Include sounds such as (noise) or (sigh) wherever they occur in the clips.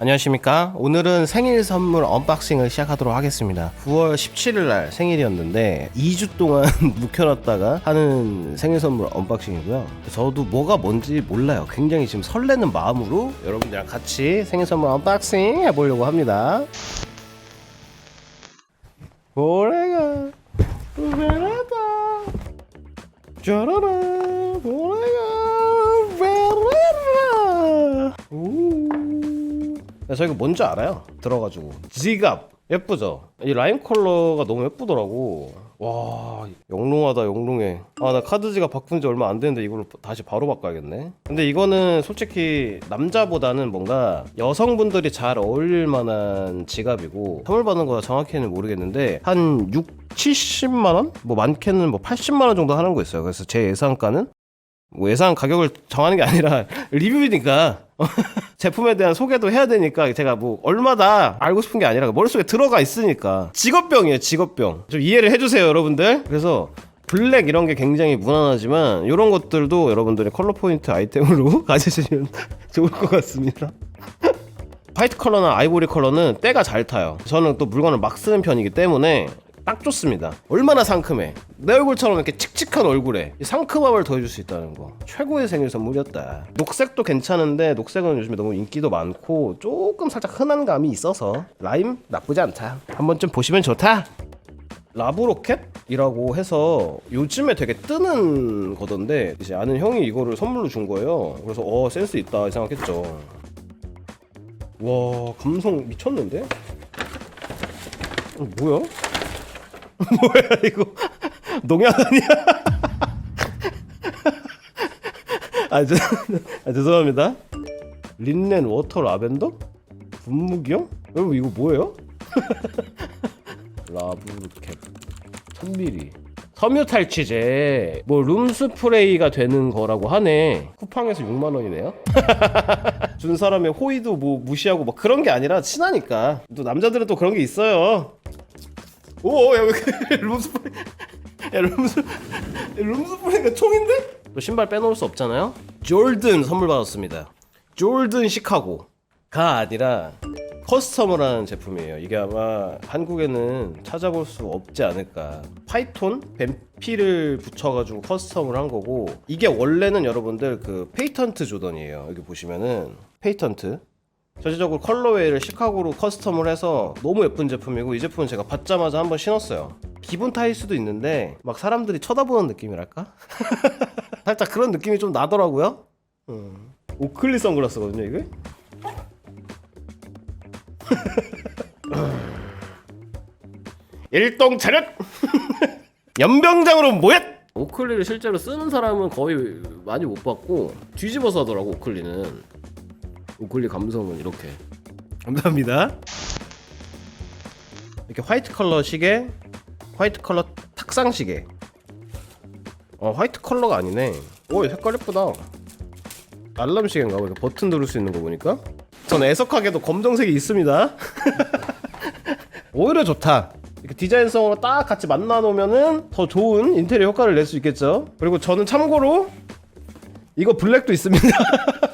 안녕하십니까? 오늘은 생일 선물 언박싱을 시작하도록 하겠습니다. 9월 17일 날 생일이었는데 2주 동안 (laughs) 묵혀놨다가 하는 생일 선물 언박싱이고요. 저도 뭐가 뭔지 몰라요. 굉장히 지금 설레는 마음으로 여러분들이랑 같이 생일 선물 언박싱 해보려고 합니다. 올해가 우베라다. 짜라라 올해가 우베라다 우 야, 저 이거 뭔지 알아요? 들어가지고 지갑 예쁘죠? 이 라임 컬러가 너무 예쁘더라고 와 영롱하다 영롱해 아 나 카드 지갑 바꾼 지 얼마 안 됐는데 이걸로 다시 바로 바꿔야겠네 근데 이거는 솔직히 남자보다는 뭔가 여성분들이 잘 어울릴 만한 지갑이고 선물 받는 거야 정확히는 모르겠는데 한 6, 70만 원? 뭐 많게는 뭐 80만 원 정도 하는 거 있어요 그래서 제 예상가는 뭐 예상 가격을 정하는 게 아니라 (laughs) 리뷰니까 (laughs) 제품에 대한 소개도 해야 되니까 제가 뭐 얼마다 알고 싶은 게 아니라 머릿속에 들어가 있으니까. 직업병이에요 직업병. 좀 이해를 해주세요 여러분들. 그래서 블랙 이런 게 굉장히 무난하지만 이런 것들도 여러분들이 컬러 포인트 아이템으로 (laughs) 가지시면 좋을 것 같습니다. 화이트 컬러나 아이보리 컬러는 때가 잘 타요. 저는 또 물건을 막 쓰는 편이기 때문에 딱 좋습니다. 얼마나 상큼해. 내 얼굴처럼 이렇게 칙칙한 얼굴에 이 상큼함을 더해줄 수 있다는 거. 최고의 생일 선물이었다. 녹색도 괜찮은데 녹색은 요즘에 너무 인기도 많고 조금 살짝 흔한 감이 있어서 라임 나쁘지 않다. 한 번쯤 보시면 좋다. 라브로켓이라고 해서 요즘에 되게 뜨는 거던데 이제 아는 형이 이거를 선물로 준 거예요. 그래서 어 센스 있다 이 생각했죠. 와 감성 미쳤는데? 어, 뭐야? (laughs) 뭐야 이거? 농약 아니야? (laughs) 아, 죄, 아 죄송합니다. 린넨 워터 라벤더? 분무기형? 여러분 이거 뭐예요? 라브루켓 1000ml 섬유 탈취제 뭐 룸스프레이가 되는 거라고 하네. 쿠팡에서 6만 원이네요. (laughs) 준 사람의 호의도 뭐 무시하고 막 그런 게 아니라 친하니까. 또 남자들은 또 그런 게 있어요 오, 야, 왜 이렇게 (laughs) 룸스프레이. 야, 룸스, 룸스프레이가 총인데? 또 신발 빼놓을 수 없잖아요? 졸든 선물 받았습니다. 졸든 시카고가 아니라 커스텀을 하는 제품이에요. 이게 아마 한국에는 찾아볼 수 없지 않을까. 파이톤 뱀피를 붙여가지고 커스텀을 한 거고 이게 원래는 여러분들 그 페이턴트 조던이에요. 여기 보시면은 페이턴트 전체적으로 컬러웨이를 시카고로 커스텀을 해서 너무 예쁜 제품이고 이 제품은 제가 받자마자 한번 신었어요. 기분 타일 수도 있는데 막 사람들이 쳐다보는 느낌이랄까? (laughs) 살짝 그런 느낌이 좀 나더라고요. 음. 오클리 선글라스거든요 이게? (laughs) 일동 차렷! (laughs) 연병장으로 모였! 오클리를 실제로 쓰는 사람은 거의 많이 못 봤고 뒤집어서 하더라고 오클리는 오클리 감성은 이렇게. 감사합니다. 이렇게 화이트 컬러 시계 화이트 컬러 탁상 시계. 어 화이트 컬러가 아니네. 오 색깔 예쁘다. 알람 시계인가 보다 버튼 누를 수 있는 거 보니까. 전 애석하게도 검정색이 있습니다. (laughs) 오히려 좋다. 이렇게 디자인성으로 딱 같이 만나 놓으면은 더 좋은 인테리어 효과를 낼 수 있겠죠. 그리고 저는 참고로 이거 블랙도 있습니다 (laughs)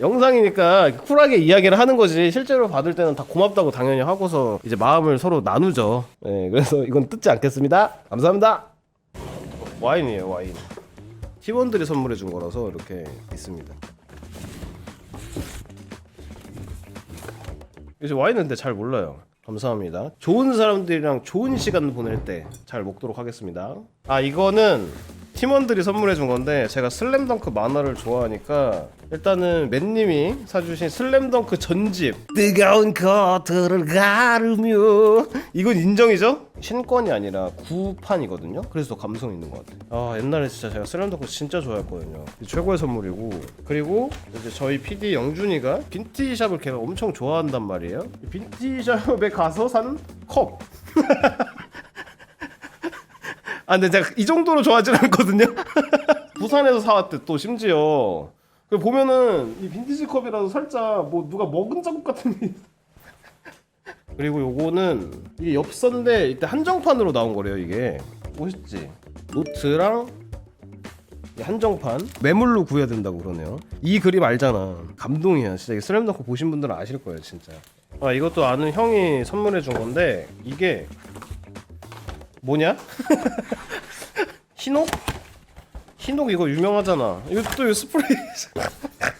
영상이니까 쿨하게 이야기를 하는 거지. 실제로 받을 때는 다 고맙다고 당연히 하고서 이제 마음을 서로 나누죠. 네, 그래서 이건 뜯지 않겠습니다. 감사합니다. 와인이에요 와인. 팀원들이 선물해 준 거라서 이렇게 있습니다. 이제 와인은 근데 잘 몰라요. 감사합니다. 좋은 사람들이랑 좋은 시간 보낼 때 잘 먹도록 하겠습니다. 아 이거는 팀원들이 선물해 준 건데 제가 슬램덩크 만화를 좋아하니까 일단은 맨님이 사주신 슬램덩크 전집. 뜨거운 거들을 가르며. 이건 인정이죠? 신권이 아니라 구판이거든요? 그래서 더 감성 있는 것 같아요. 아 옛날에 진짜 제가 슬램덩크 진짜 좋아했거든요. 최고의 선물이고. 그리고 이제 저희 PD 영준이가 빈티지샵을 걔가 엄청 좋아한단 말이에요. 빈티지샵에 가서 산 컵 (laughs) 아 근데 제가 이 정도로 좋아하진 않거든요 (laughs) 부산에서 사왔대 또 심지어 그 보면은 이 빈티지 컵이라도 살짝 뭐 누가 먹은 자국 같은 게 있- (laughs) 그리고 요거는 이게 엽서인데 이때 한정판으로 나온 거래요 이게 멋있지 노트랑 이 한정판 매물로 구해야 된다고 그러네요. 이 그림 알잖아. 감동이야. 진짜 이거 슬램덩크 보신 분들은 아실 거예요, 진짜. 아 이것도 아는 형이 선물해 준 건데 이게 뭐냐? (laughs) 흰옥? 흰옥 이거 유명하잖아. 이거 또 이거 스프레이.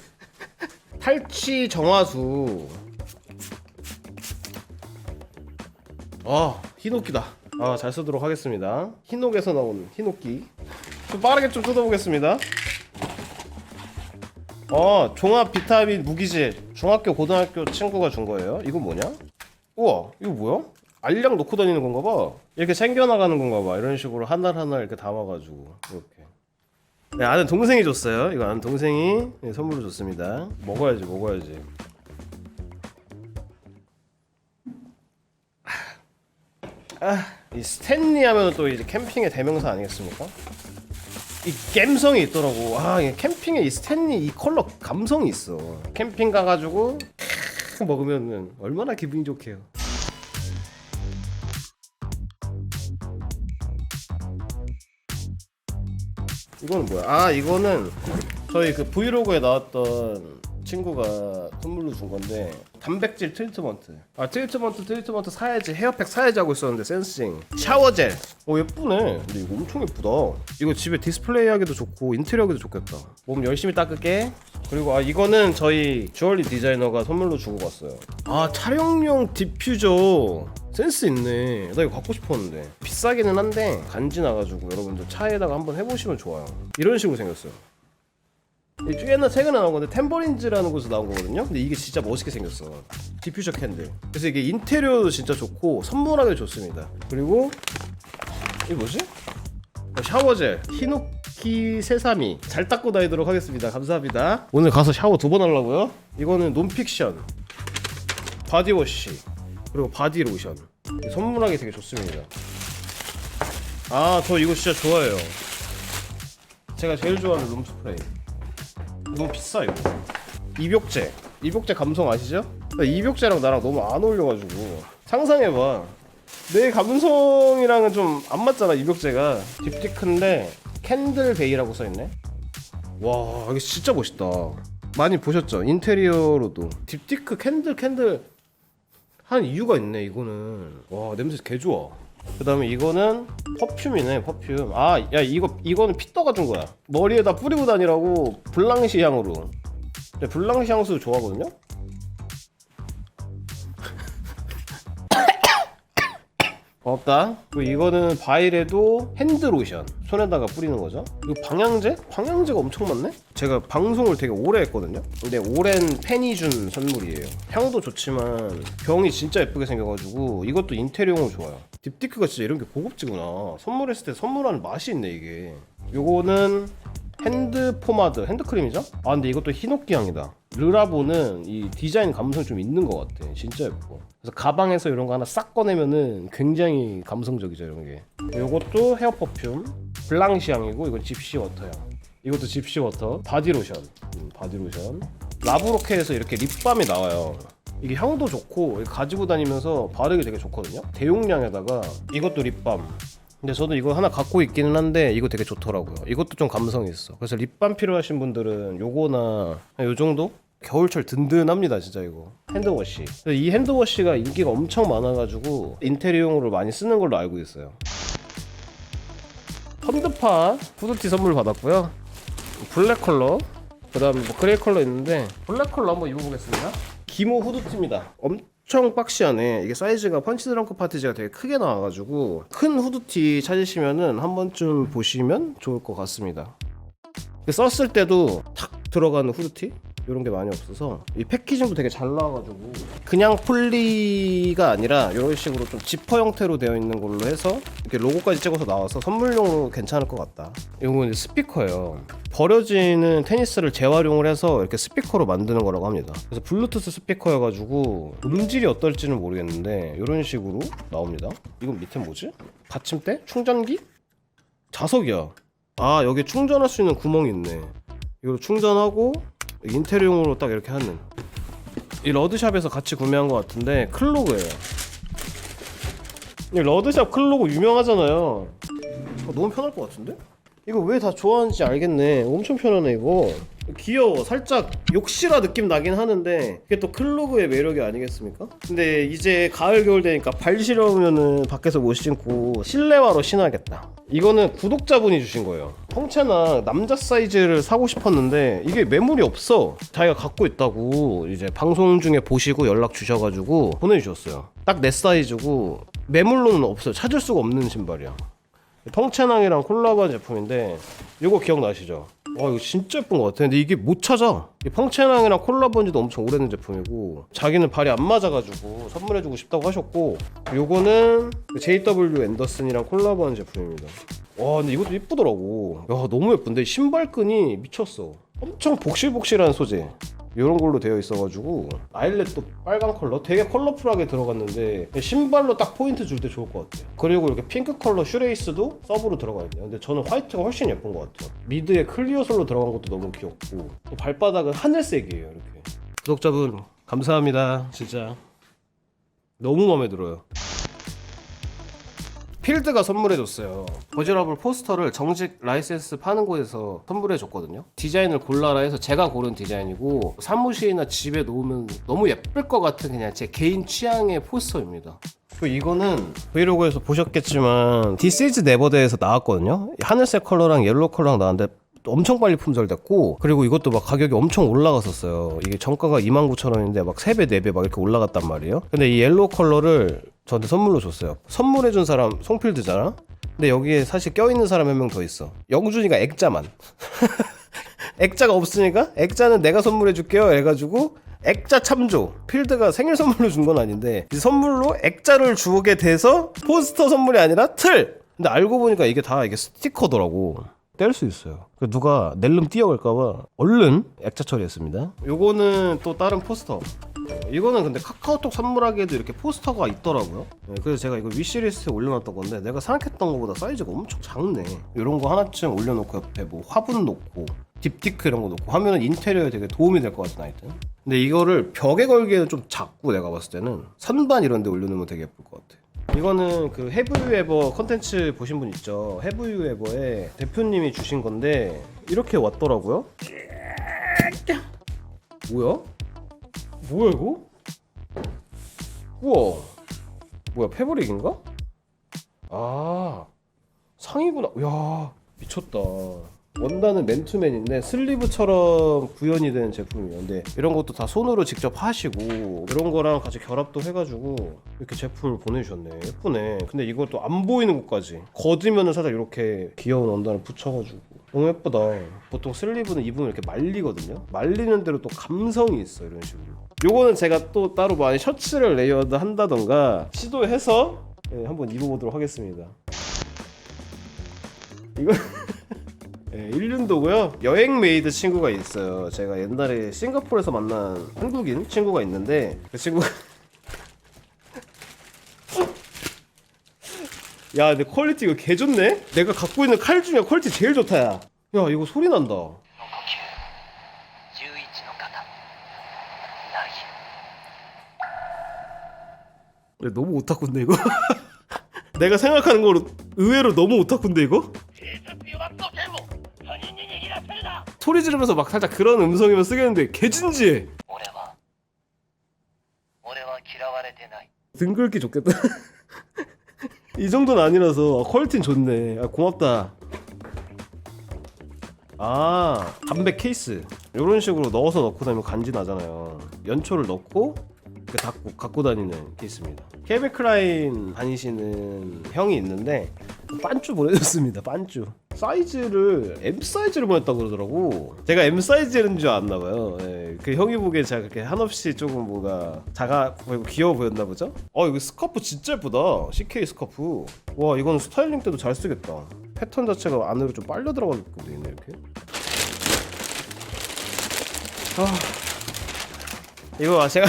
(laughs) 탈취 정화수. 아 흰옥기다. 아 잘 쓰도록 하겠습니다. 흰옥에서 나온 흰옥기. 좀 빠르게 좀 뜯어보겠습니다. 어 종합 비타민 무기질 중학교 고등학교 친구가 준 거예요. 이거 뭐냐? 우와 이거 뭐야? 알약 놓고 다니는 건가 봐. 이렇게 챙겨나가는 건가 봐. 이런 식으로 하나 하나 이렇게 담아가지고 이렇게. 네, 아는 동생이 줬어요. 이거 아는 동생이 네, 선물로 줬습니다. 먹어야지, 먹어야지. 아, 이 스탠리 하면 또 이제 캠핑의 대명사 아니겠습니까? 이 감성이 있더라고. 아, 이 캠핑에 이 스탠리 이 컬러 감성이 있어. 캠핑 가가지고 먹으면은 얼마나 기분이 좋게요. 이거는 뭐야? 아 이거는 저희 그 브이로그에 나왔던 친구가 선물로 준 건데 단백질 트리트먼트. 아 트리트먼트 트리트먼트 사야지. 헤어팩 사야지 하고 있었는데 센싱. 샤워젤. 오 예쁘네. 근데 이거 엄청 예쁘다. 이거 집에 디스플레이 하기도 좋고 인테리어 하기도 좋겠다. 몸 열심히 닦을게. 그리고 아 이거는 저희 주얼리 디자이너가 선물로 주고 갔어요. 아 촬영용 디퓨저. 센스 있네. 나 이거 갖고 싶었는데. 비싸기는 한데 간지 나가지고 여러분들 차에다가 한번 해보시면 좋아요. 이런 식으로 생겼어요 이 꽤나 최근에 나온 건데 템버린즈라는 곳에서 나온 거거든요. 근데 이게 진짜 멋있게 생겼어. 디퓨저 캔들. 그래서 이게 인테리어도 진짜 좋고 선물하기 좋습니다. 그리고 이게 뭐지? 어, 샤워젤 히노키 세사미 잘 닦고 다니도록 하겠습니다. 감사합니다. 오늘 가서 샤워 두 번 하려고요. 이거는 논픽션 바디워시 그리고 바디 로션 선물하기 되게 좋습니다. 아 저 이거 진짜 좋아해요. 제가 제일 좋아하는 룸스프레이. 너무 비싸 이거 입욕제. 입욕제 감성 아시죠? 나 입욕제랑 나랑 너무 안 어울려가지고. 상상해봐. 내 감성이랑은 좀 안 맞잖아 입욕제가. 딥티크인데 캔들베이라고 써있네. 와 이게 진짜 멋있다. 많이 보셨죠? 인테리어로도. 딥티크 캔들 캔들. 한 이유가 있네 이거는. 와 냄새 개 좋아 그 다음에 이거는 퍼퓸이네 퍼퓸. 아야 이거 이거는 피터가 준 거야. 머리에다 뿌리고 다니라고 블랑시 향으로. 근데 블랑시 향수 좋아하거든요? (coughs) 없다. 그리고 이거는 바이레도 핸드로션. 손에다가 뿌리는 거죠? 이거 방향제? 방향제가 엄청 많네? 제가 방송을 되게 오래 했거든요? 근데 오랜 팬이 준 선물이에요. 향도 좋지만 병이 진짜 예쁘게 생겨가지고 이것도 인테리어용 좋아요 딥티크가 진짜 이런 게 고급지구나. 선물했을 때 선물하는 맛이 있네 이게. 요거는 핸드 포마드 핸드 크림이죠? 아 근데 이것도 히노키 향이다. 르라보는 이 디자인 감성이 좀 있는 것 같아. 진짜 예뻐 그래서 가방에서 이런 거 하나 싹 꺼내면은 굉장히 감성적이죠 이런 게. 요것도 헤어 퍼퓸. 블랑시 향이고 이건 집시 워터 향. 이것도 집시 워터. 바디 로션. 음, 바디 로션. 라브로케에서 이렇게 립밤이 나와요 이게 향도 좋고 가지고 다니면서 바르기 되게 좋거든요. 대용량에다가 이것도 립밤. 근데 저도 이거 하나 갖고 있기는 한데 이거 되게 좋더라고요. 이것도 좀 감성이 있어. 그래서 립밤 필요하신 분들은 요거나 요 정도? 겨울철 든든합니다 진짜 이거. 핸드워시. 이 핸드워시가 인기가 엄청 많아가지고 인테리어용으로 많이 쓰는 걸로 알고 있어요. 펀드파 후드티 선물 받았고요. 블랙 컬러. 그 다음에 뭐 그레이 컬러 있는데 블랙 컬러 한번 입어보겠습니다 기모 후드티입니다. 엄청 박시하네 이게 사이즈가 펀치 드렁크 파티지가 되게 크게 나와가지고 큰 후드티 찾으시면은 한 번쯤 보시면 좋을 것 같습니다. 썼을 때도 탁 들어가는 후드티 이런 게 많이 없어서 이 패키징도 되게 잘 나와가지고 그냥 폴리가 아니라 이런 식으로 좀 지퍼 형태로 되어 있는 걸로 해서 이렇게 로고까지 찍어서 나와서 선물용으로 괜찮을 것 같다. 이건 스피커예요. 버려지는 테니스를 재활용을 해서 이렇게 스피커로 만드는 거라고 합니다. 그래서 블루투스 스피커여가지고 음질이 어떨지는 모르겠는데 이런 식으로 나옵니다. 이건 밑에 뭐지? 받침대? 충전기? 자석이야. 아 여기 충전할 수 있는 구멍이 있네. 이걸 충전하고 인테리어용으로 딱 이렇게 하는. 이 러드샵에서 같이 구매한 것 같은데 클로그예요. 이 러드샵 클로그 유명하잖아요. 어, 너무 편할 것 같은데? 이거 왜 다 좋아하는지 알겠네. 엄청 편하네 이거. 귀여워. 살짝 욕실화 느낌 나긴 하는데 이게 또 클로그의 매력이 아니겠습니까? 근데 이제 가을 겨울 되니까 발 시려우면은 밖에서 못 신고 실내화로 신어야겠다. 이거는 구독자분이 주신 거예요. 형체나 남자 사이즈를 사고 싶었는데 이게 매물이 없어. 자기가 갖고 있다고 이제 방송 중에 보시고 연락 주셔가지고 보내주셨어요. 딱 내 사이즈고 매물로는 없어요. 찾을 수가 없는 신발이야. 펑체낭이랑 콜라보한 제품인데 이거 기억나시죠? 와 이거 진짜 예쁜 것 같아. 근데 이게 못 찾아. 이 펑체낭이랑 콜라보한 지도 엄청 오래된 제품이고 자기는 발이 안 맞아가지고 선물해주고 싶다고 하셨고 요거는 JW 앤더슨이랑 콜라보한 제품입니다. 와 근데 이것도 예쁘더라고. 야 너무 예쁜데 신발끈이 미쳤어. 엄청 복실복실한 소재 이런 걸로 되어 있어가지고 아일렛도 빨간 컬러? 되게 컬러풀하게 들어갔는데 신발로 딱 포인트 줄 때 좋을 것 같아요. 그리고 이렇게 핑크 컬러 슈레이스도 서브로 들어가 있네요. 근데 저는 화이트가 훨씬 예쁜 것 같아요. 미드에 클리어 솔로 들어간 것도 너무 귀엽고 또 발바닥은 하늘색이에요 이렇게. 구독자분 감사합니다 진짜. 너무 마음에 들어요 필드가 선물해줬어요. 버즈러블 포스터를 정식 라이센스 파는 곳에서 선물해줬거든요. 디자인을 골라라 해서 제가 고른 디자인이고 사무실이나 집에 놓으면 너무 예쁠 것 같은 그냥 제 개인 취향의 포스터입니다. 그 이거는 브이로그에서 보셨겠지만 디시즈 네버데에서 나왔거든요. 하늘색 컬러랑 옐로우 컬러랑 나왔는데 엄청 빨리 품절됐고 그리고 이것도 막 가격이 엄청 올라갔었어요. 이게 정가가 29,000원인데 막 3배 4배 막 이렇게 올라갔단 말이에요. 근데 이 옐로우 컬러를 저한테 선물로 줬어요. 선물해준 사람 송필드잖아? 근데 여기에 사실 껴있는 사람 한 명 더 있어. 영준이가 액자만. (laughs) 액자가 없으니까 액자는 내가 선물해줄게요 해가지고 액자 참조. 필드가 생일 선물로 준 건 아닌데 이제 선물로 액자를 주게 돼서 포스터 선물이 아니라 틀! 근데 알고 보니까 이게 다 이게 스티커더라고 뗄 수 있어요 그 누가 낼름 뛰어갈까봐 얼른 액자 처리했습니다 요거는 또 다른 포스터 네, 이거는 근데 카카오톡 선물하기에도 이렇게 포스터가 있더라고요. 네, 그래서 제가 이거 위시리스트에 올려놨던 건데 내가 생각했던 것보다 사이즈가 엄청 작네. 이런 거 하나쯤 올려놓고 옆에 뭐 화분 놓고 딥티크 이런 거 놓고 하면은 인테리어에 되게 도움이 될 것 같은 아이템. 근데 이거를 벽에 걸기에는 좀 작고 내가 봤을 때는 선반 이런 데 올려놓으면 되게 예쁠 것 같아. 이거는 그 해브유 에버 컨텐츠 보신 분 있죠? 해브유 에버에 대표님이 주신 건데 이렇게 왔더라고요. 뭐야? 뭐야 이거? 우와 뭐야 패브릭인가? 아 상이구나 야 미쳤다 원단은 맨투맨인데 슬리브처럼 구현이 된 제품이에요. 근데 이런 것도 다 손으로 직접 하시고 이런 거랑 같이 결합도 해가지고 이렇게 제품을 보내주셨네. 예쁘네. 근데 이것도 안 보이는 곳까지 걷으면은 살짝 이렇게 귀여운 원단을 붙여가지고. 너무 예쁘다. 보통 슬리브는 입으면 이렇게 말리거든요. 말리는 대로 또 감성이 있어 이런 식으로. 요거는 제가 또 따로 많이 셔츠를 레이어드 한다던가 시도해서 예, 한번 입어보도록 하겠습니다. 이거 (laughs) 예, 일륜도고요. 여행 메이드 친구가 있어요. 제가 옛날에 싱가포르에서 만난 한국인 친구가 있는데 그 친구가 (laughs) 야, 근데 퀄리티 이거 개 좋네. 내가 갖고 있는 칼 중에 퀄리티 제일 좋다 야. 야, 이거 소리 난다. の呼吸11の方ない 야, 너무 오타쿠인데 이거? (laughs) 내가 생각하는 거로 의외로 너무 오타쿠인데 이거? 소리 지르면서 막 살짝 그런 음성이면 쓰겠는데 개진지. 등 긁기 좋겠다. (laughs) 이 정도는 아니라서 아, 퀄리티는 좋네. 아, 고맙다. 아 담배 케이스 이런 식으로 넣어서 넣고 다니면 간지 나잖아요. 연초를 넣고 그 갖고, 갖고 다니는 케이스입니다. 케베크라인 다니시는 형이 있는데 반주 보내줬습니다. 반주. 사이즈를 M 사이즈를 보냈다 고 그러더라고. 제가 M 사이즈인 줄 알았나 봐요. 예, 그 형이 보기에 제가 그렇게 한없이 조금 뭐가 작아 보이고 귀여워 보였나 보죠? 어 이거 스카프 진짜 예쁘다. CK 스카프. 와 이건 스타일링 때도 잘 쓰겠다. 패턴 자체가 안으로 좀 빨려 들어가게끔 돼 있네 이렇게. 아 이거 제가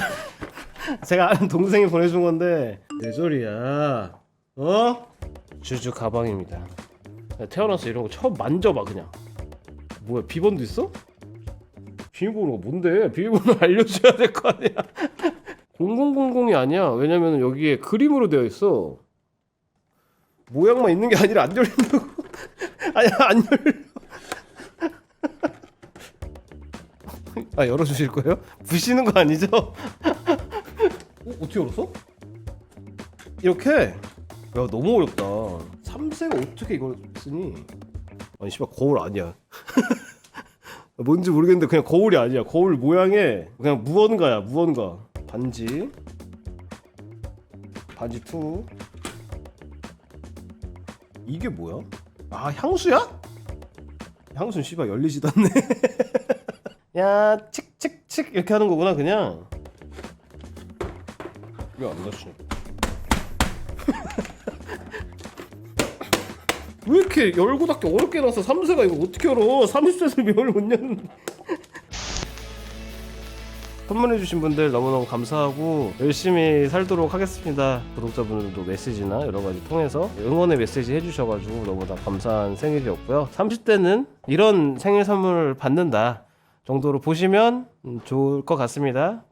(laughs) 제가 아는 동생이 보내준 건데 내 소리야 어? 주주 가방입니다 태어나서 이런 거 처음 만져봐 그냥 뭐야 비번도 있어? 비밀번호가 뭔데 비밀번호 (laughs) 알려줘야 될 거 아니야 (laughs) 0000이 아니야 왜냐면 여기에 그림으로 되어 있어 모양만 있는 게 아니라 안 열린다고 (laughs) 아니 안 열려. 아 열어주실 거예요? 부시는 거 아니죠? 어, 어떻게 열었어? 이렇게? 야 너무 어렵다. 3세가 어떻게 이걸 쓰니? 아니 씨발 거울 아니야. (laughs) 뭔지 모르겠는데 그냥 거울이 아니야. 거울 모양에 그냥 무언가야 무언가. 반지. 반지 2. 이게 뭐야? 아 향수야? 향수는 씨발 열리지도 않네. (laughs) 야 칙칙칙 이렇게 하는 거구나 그냥. 왜안 닫히냐? 왜 이렇게 열고 닫기 어렵게 해놨어? 3세가 이거 어떻게 열어? 30세에서 명을 못 여는 (laughs) 선물해주신 분들 너무너무 감사하고 열심히 살도록 하겠습니다. 구독자분들도 메시지나 여러 가지 통해서 응원의 메시지 해주셔가지고 너무 나 감사한 생일이었고요. 30대는 이런 생일 선물을 받는다 정도로 보시면 음, 좋을 것 같습니다.